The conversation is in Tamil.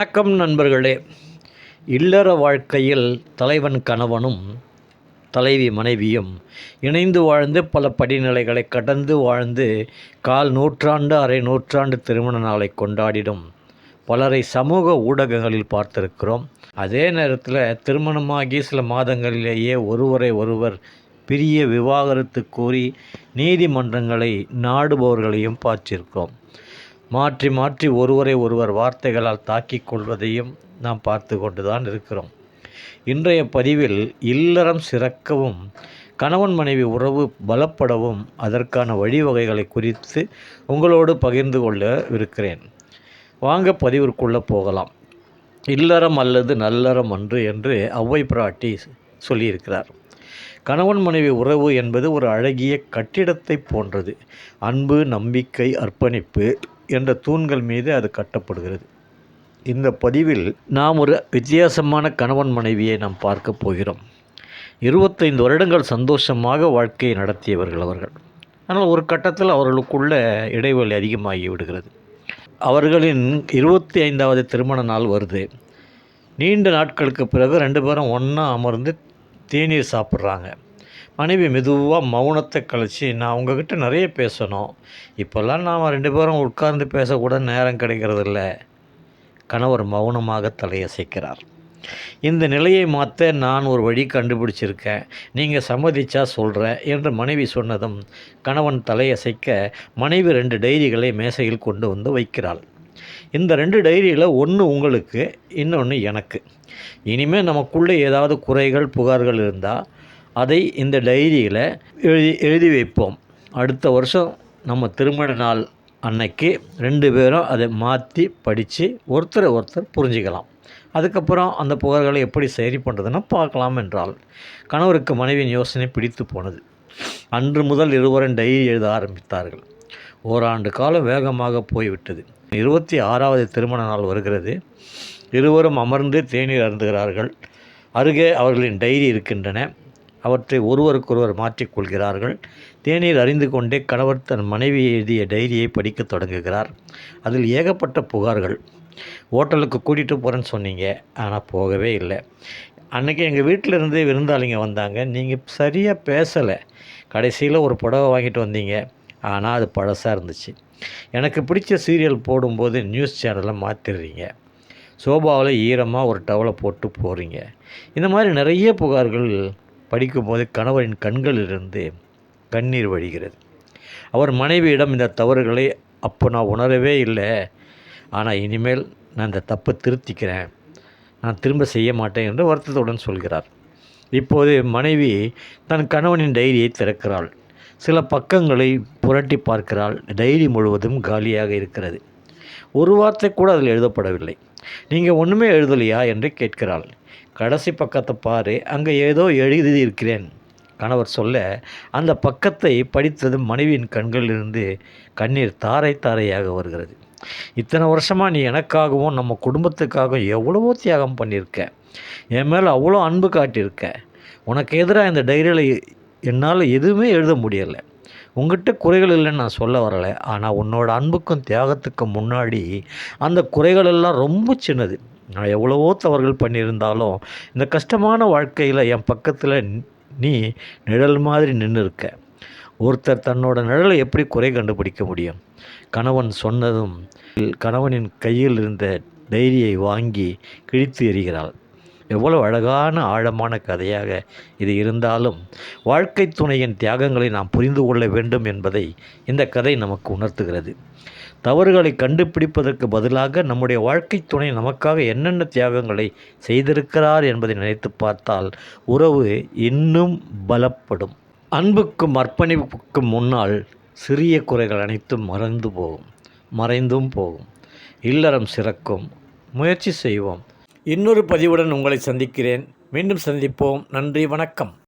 வணக்கம் நண்பர்களே. இல்லற வாழ்க்கையில் தலைவன் கணவனும் தலைவி மனைவியும் இணைந்து வாழ்ந்து பல படிநிலைகளை கடந்து வாழ்ந்து கால் நூற்றாண்டு அரை நூற்றாண்டு திருமண நாளை கொண்டாடிடும் பலரை சமூக ஊடகங்களில் பார்த்திருக்கிறோம். அதே நேரத்தில் திருமணமாகி சில மாதங்களிலேயே ஒருவரை ஒருவர் பிரிய விவாகரத்து கூறி நீதிமன்றங்களை நாடுபவர்களையும் பார்த்திருக்கிறோம். மாற்றி மாற்றி ஒருவரை ஒருவர் வார்த்தைகளால் தாக்கிக் கொள்வதையும் நாம் பார்த்து கொண்டுதான் இருக்கிறோம். இன்றைய பதிவில் இல்லறம் சிறக்கவும் கணவன் மனைவி உறவு பலப்படவும் அதற்கான வழிவகைகளை குறித்து உங்களோடு பகிர்ந்து கொள்ள இருக்கிறேன் வாங்க பதிவிற்குள்ளே போகலாம். இல்லறம் அல்லது நல்லறம் அன்று என்று ஔவை பிராட்டி சொல்லியிருக்கிறார். கணவன் மனைவி உறவு என்பது ஒரு அழகிய கட்டிடத்தை போன்றது. அன்பு நம்பிக்கை அர்ப்பணிப்பு என்ற தூண்கள் மீது அது கட்டப்படுகிறது. இந்த பதிவில் நாம் ஒரு வித்தியாசமான கணவன் மனைவியை நாம் பார்க்க போகிறோம். இருபத்தைந்து வருடங்கள் சந்தோஷமாக வாழ்க்கையை நடத்தியவர்கள் அவர்கள். ஆனால் ஒரு கட்டத்தில் அவர்களுக்குள்ள இடைவெளி அதிகமாகி விடுகிறது. அவர்களின் இருபத்தி ஐந்தாவது திருமண நாள் வருது. நீண்ட நாட்களுக்கு பிறகு ரெண்டு பேரும் ஒன்றா அமர்ந்து தேநீர் சாப்பிட்றாங்க. மனைவி மெதுவாக மௌனத்தை கழிச்சு நான் உங்ககிட்ட நிறைய பேசணும். இப்போல்லாம் நாம் ரெண்டு பேரும் உட்கார்ந்து பேசக்கூட நேரம் கிடைக்கிறதில்ல. கணவர் மௌனமாக தலையசைக்கிறார். இந்த நிலையை மாற்ற நான் ஒரு வழி கண்டுபிடிச்சிருக்கேன். நீங்கள் சம்மதிச்சா சொல்கிறேன் என்று மனைவி சொன்னதும் கணவன் தலையசைக்க மனைவி ரெண்டு டைரிகளை மேசையில் கொண்டு வந்து வைக்கிறாள். இந்த ரெண்டு டைரியில் ஒன்று உங்களுக்கு இன்னொன்று எனக்கு. இனிமேல் நமக்குள்ளே ஏதாவது குறைகள் புகார்கள் இருந்தால் அதை இந்த டைரியில் எழுதி எழுதி வைப்போம். அடுத்த வருஷம் நம்ம திருமண நாள் அன்னைக்கு ரெண்டு பேரும் அதை மாற்றி படித்து ஒருத்தரை ஒருத்தர் புரிஞ்சுக்கலாம். அதுக்கப்புறம் அந்த புகார்களை எப்படி சரி பண்ணுறதுன்னா பார்க்கலாம் என்றால் கணவருக்கு மனைவியின் யோசனை பிடித்து போனது. அன்று முதல் இருவரும் டைரி எழுத ஆரம்பித்தார்கள். ஓராண்டு காலம் வேகமாக போய்விட்டது. இருபத்தி ஆறாவது திருமண நாள் வருகிறது. இருவரும் அமர்ந்து தேநீர் அருந்துகிறார்கள். அருகே அவர்களின் டைரி இருக்கின்றன. அவற்றை ஒருவருக்கொருவர் மாற்றிக்கொள்கிறார்கள் தேநீர் அறிந்து கொண்டே கணவர் தன் மனைவி எழுதிய டைரியை படிக்க தொடங்குகிறார். அதில் ஏகப்பட்ட புகார்கள். ஹோட்டலுக்கு கூட்டிகிட்டு போகிறேன்னு சொன்னீங்க. ஆனால் போகவே இல்லை. அன்றைக்கி எங்கள் வீட்டிலேருந்து விருந்தாளிங்க வந்தாங்க. நீங்கள் சரியாக பேசலை. கடைசியில் ஒரு புடவை வாங்கிட்டு வந்தீங்க. ஆனால் அது பழசாக இருந்துச்சு. எனக்கு பிடிச்ச சீரியல் போடும்போது நியூஸ் சேனலை மாற்றிடுறீங்க சோபாவில் ஈரமாக ஒரு டவலை போட்டு போகிறீங்க இந்த மாதிரி நிறைய புகார்கள் படிக்கும்போது கணவரின் கண்களிலிருந்து கண்ணீர் வழிகிறது. அவர் மனைவியிடம் இந்த தவறுகளை அப்போ நான் உணரவே இல்லை. ஆனால் இனிமேல் நான் இந்த தப்பை திருத்திக்கிறேன். நான் திரும்ப செய்ய மாட்டேன் என்று வருத்தத்துடன் சொல்கிறார். இப்போது மனைவி தன் கணவனின் டைரியை திறக்கிறாள். சில பக்கங்களை புரட்டி பார்க்கிறாள். டைரி முழுவதும் காலியாக இருக்கிறது. ஒரு வார்த்தை கூட அதில் எழுதப்படவில்லை. நீங்கள் ஒன்றுமே எழுதலையா? என்று கேட்கிறாள். கடைசி பக்கத்தை பாரு அங்கே ஏதோ எழுதியிருக்கிறேன். கணவர் சொல்ல அந்த பக்கத்தை படித்தது மனைவியின் கண்களிலிருந்து கண்ணீர் தாரை தாரையாக வருகிறது. இத்தனை வருஷமாக நீ எனக்காகவும் நம்ம குடும்பத்துக்காகவும் எவ்வளவோ தியாகம் பண்ணியிருக்க. என் மேலே அவ்வளோ அன்பு காட்டியிருக்க. உனக்கு எதிராக இந்த டைரியில் என்னால் எதுவுமே எழுத முடியலை. உங்ககிட்ட குறைகள் இல்லைன்னு நான் சொல்ல வரலை. ஆனால் உன்னோட அன்புக்கும் தியாகத்துக்கும் முன்னாடி அந்த குறைகள் எல்லாம் ரொம்ப சின்னது. நான் எவ்வளவோ தவறுகள் பண்ணியிருந்தாலும் இந்த கஷ்டமான வாழ்க்கையில் என் பக்கத்தில் நீ நிழல் மாதிரி நின்று இருக்க ஒருத்தர் தன்னோட நிழலை எப்படி குறை கண்டுபிடிக்க முடியும்? கணவன் சொன்னதும் கணவனின் கையில் இருந்த டைரியை வாங்கி கிழித்து எறிகிறாள். எவ்வளவு அழகான ஆழமான கதையாக இது இருந்தாலும் வாழ்க்கை துணையின் தியாகங்களை நாம் புரிந்து கொள்ள வேண்டும் என்பதை இந்த கதை நமக்கு உணர்த்துகிறது. தவறுகளை கண்டுபிடிப்பதற்கு பதிலாக நம்முடைய வாழ்க்கை துணை நமக்காக என்னென்ன தியாகங்களை செய்திருக்கிறார் என்பதை நினைத்து பார்த்தால் உறவு இன்னும் பலப்படும். அன்புக்கும் அர்ப்பணிப்புக்கும் முன்னால் சிறிய குறைகள் அனைத்தும் மறந்து போகும் மறைந்தும் போகும். இல்லறம் சிறக்கும். முயற்சி செய்வோம். இன்னொரு பதிவுடன் உங்களை சந்திக்கிறேன். மீண்டும் சந்திப்போம். நன்றி வணக்கம்.